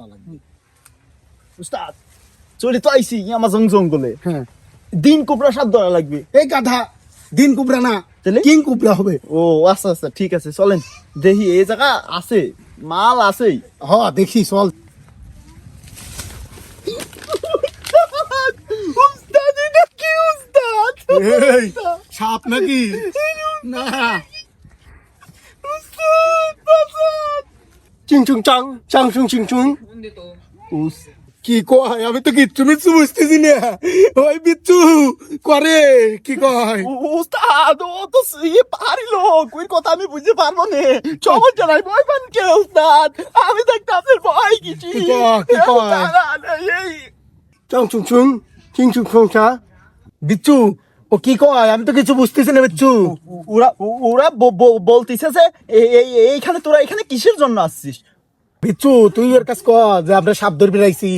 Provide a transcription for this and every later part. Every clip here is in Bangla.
খাওয়া লাগবে উস্তাদ চলে তো আইসি আমাজন জঙ্গলে হ্যাঁ। দিন কোবরা সাপ ধরা লাগবে। এই গাধা দিন কুবরা না তাহলে? কিং কুবরা হবে। ও আচ্ছা আচ্ছা ঠিক আছে চলেন। দেখি এই জায়গা আছে মাল আছেই। হ দেখি চল। সাপ নাকি? না উস্তাদ বাঁচান। চিং চুং চাং চাং চুং চিং চুং উস- কি কয় আমি তো কিচ্ছু মিচ্ছু বুঝতেছি না ওই বিচ্ছু করে কি কয় উস্তাদ ও তো ইয়ে পারি লোক ওই কথা আমি বুঝতে পারব না সমস্যা নাই ভয় পান কে উস্তাদ আমি দেখতে আপনার ভয় কিছু কি কয়, কি কয়? চুং চুং চিং চুং চুং চা বিচ্ছু ও কি কয় আমি তো কিছু বুঝতেছি না বিচ্ছু ওরা ওরা বলতেছে যে এই- এই- এইখানে তোরা এখানে কিসের জন্য আসছিস বিচ্ছু তুই ওর কাছে ক যে আমরা সাপ ধরবি রাইছি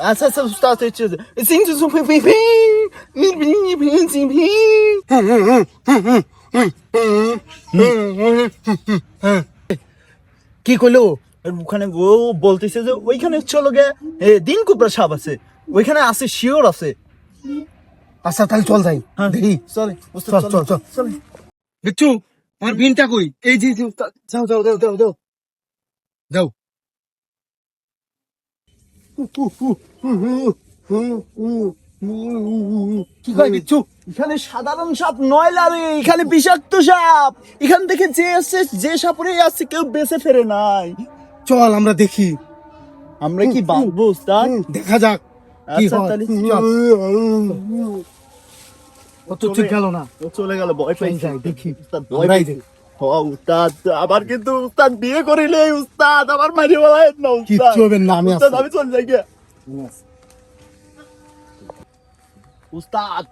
আচ্ছা আচ্ছা উস্তাদ হচ্ছে সিং সিং সিং ফিং ফিং ফিং মিং মিং মিং ফিং সিং ফিং কি কইলো ওখানে ও বলতেছে যে ওইখানে চলো লোকে দিন কুপরা সাপ আছে ওইখানে আছে শিওর আছে আচ্ছা তাহলে চল যাই। হ্যাঁ। দেখি। চলে চল চল বিচ্ছু আমার বিনটা কই? এই যে যাও যাও যাও যাও যাও। যাও। কি কয় বিচ্ছু? এখানে সাধারণ সাপ নয় লারে এখানে বিষাক্ত সাপ। এখান থেকে যে আসছে যে সাপরে আসছে কেউ বেঁচে ফেরে নাই। চল আমরা দেখি। আমরা কি বাঁচবো দেখা যাক। আচ্ছা, আবার কিন্তু উস্তাদ বিয়ে করিলে উস্তাদ আমার মারি না উস্তাদ। আমি চলে যাই গিয়া। উস্তাদ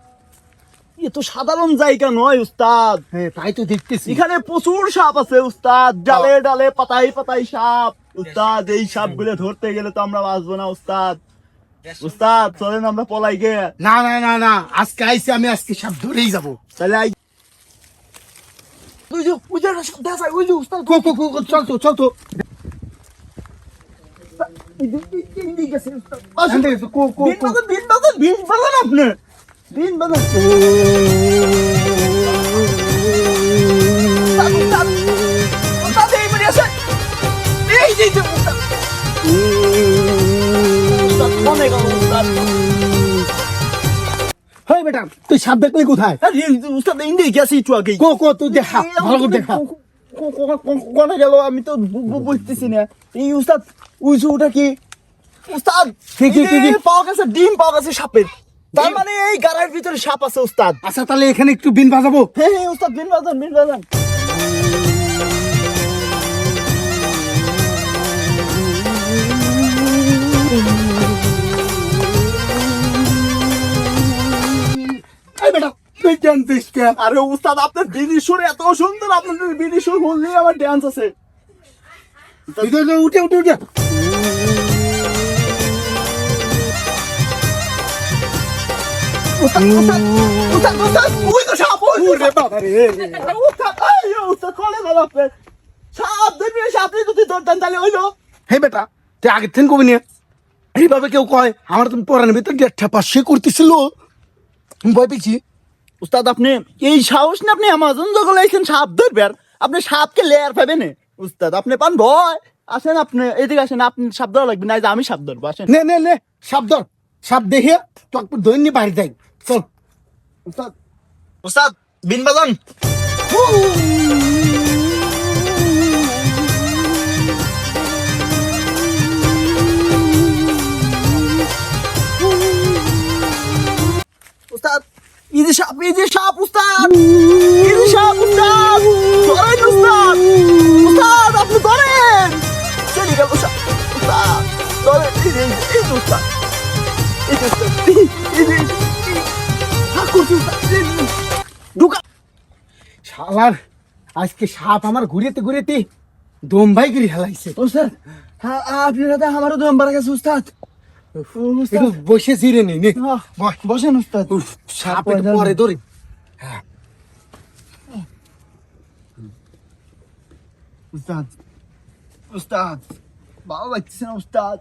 এ তো সাধারণ জায়গা নয় উস্তাদ। হ্যাঁ তাই তো দেখতেছি। এখানে প্রচুর সাপ আছে উস্তাদ। ডালে ডালে পাতায় পাতায় সাপ। উস্তাদ এই সাপগুলো ধরতে গেলে তো আমরা বাঁচবো না উস্তাদ। উস্তাদ চলেন আমরা পলাই গে। না না না না আজকে আইসি আমি আজকে সব ধরেই যাব। তাহলে আই একটা সাপ দেখা যায়, ওই যে উস্তাদ কো কো কো চল তো চল তো। এই উস্তাদ, গেল, উস্তাদ। হেই বেটা তুই সাপ দেখলি কোথায়? আরে, এই যে, উস্তাদ, এই দিকে একটু আগেই। কো কো তুই দেখা ভালো করে দেখা। কো- কো- কো- কো- কোনে গেল? আমি তো বুঝতেছি না। এই উস্তাদ ওটা কি? উস্তাদ কি, কি, কি, কি? পাওয়া গেছে ডিম পাওয়া গেছে সাপের। তার মানে এই গাড়ার ভিতরে সাপ আছে উস্তাদ। আচ্ছা তাহলে এখানে একটু বিন বাজাবো হ্যাঁ হ্যাঁ উস্তাদ বিন বাজান বিন বাজান তুই জানতিস কে আরে উস্তাদ আপনার বিড়ি সুর এত সুন্দর আপনাদের বিড়ি সুর বললেই আমার ড্যান্স আছে। উঠে উঠে উঠে। কোনে হে বেটা তুই আগের থেকে কবি নিয়ে। এইভাবে কেউ কয় আমার তুমি পড়ানোর ভিতরে গেট ঠাপা সে করতেছিল ভয় পেয়েছি। উস্তাদ আপনি এই সাহস না আপনি আমাজন যখন আইছেন সাপ ধরবেন আপনি সাপকে লেয়ার পাবেন নে উস্তাদ আপনি পান ভয়। আসেন আপনি এদিকে আসেন আপনি সাপ ধরা লাগবে না যে আমি সাপ ধরবো আসেন। নে নে নে সাপ ধর সাপ দেখে তোকে দৈন্য বাড়ি যাই। চল। উস্তাদ। উস্তাদ বিন বাজান যে সাপ যে সাপ উস্তাদ! সাপ উস্তাদ! ধরেন উস্তাদ! উস্তাদ আপনি ধরেন! চলে গেল সাপ উস্তাদ! ধরেন উস্তাদ! উস্তাদ! ঢুকা! শালার আজকে সাপ আমার ঘুরেতে ঘুরেতে দম ভাই গিরি হেলাইছে উস্তাদ হ্যাঁ আপনার হাতে আমারও দম বাড়া গেছে উস্তাদ। একটু বসে জিরে নি। বসেন উস্তাদ। সাপ পরে ধরে। উস্তাদ উস্তাদ ভালো লাগতেছে না উস্তাদ?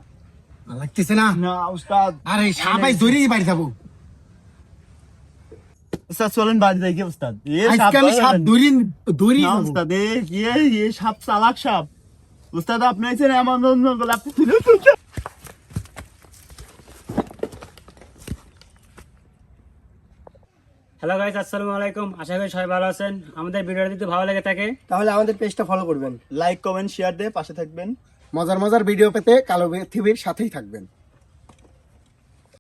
লাগতেছে না? না উস্তাদ। আরে সাপাই ধরেই বাড়ি যাব। উস্তাদ চলেন বাড়ি যাই কি উস্তাদ। এ আজকে আমি সাপ ধরি ধরি উস্তাদ এ এ এ সাপ চালাক সাপ। উস্তাদ আপনি এমন আপনি হ্যালো গাইজ আসসালামু আলাইকুম আশা করি সবাই ভালো আছেন। আমাদের ভিডিওটা যদি ভালো লাগে থাকে তাহলে আমাদের পেজটা ফলো করবেন। লাইক কমেন্ট শেয়ার দিয়ে পাশে থাকবেন। মজার মজার ভিডিও পেতে কালো পৃথিবীর সাথেই থাকবেন।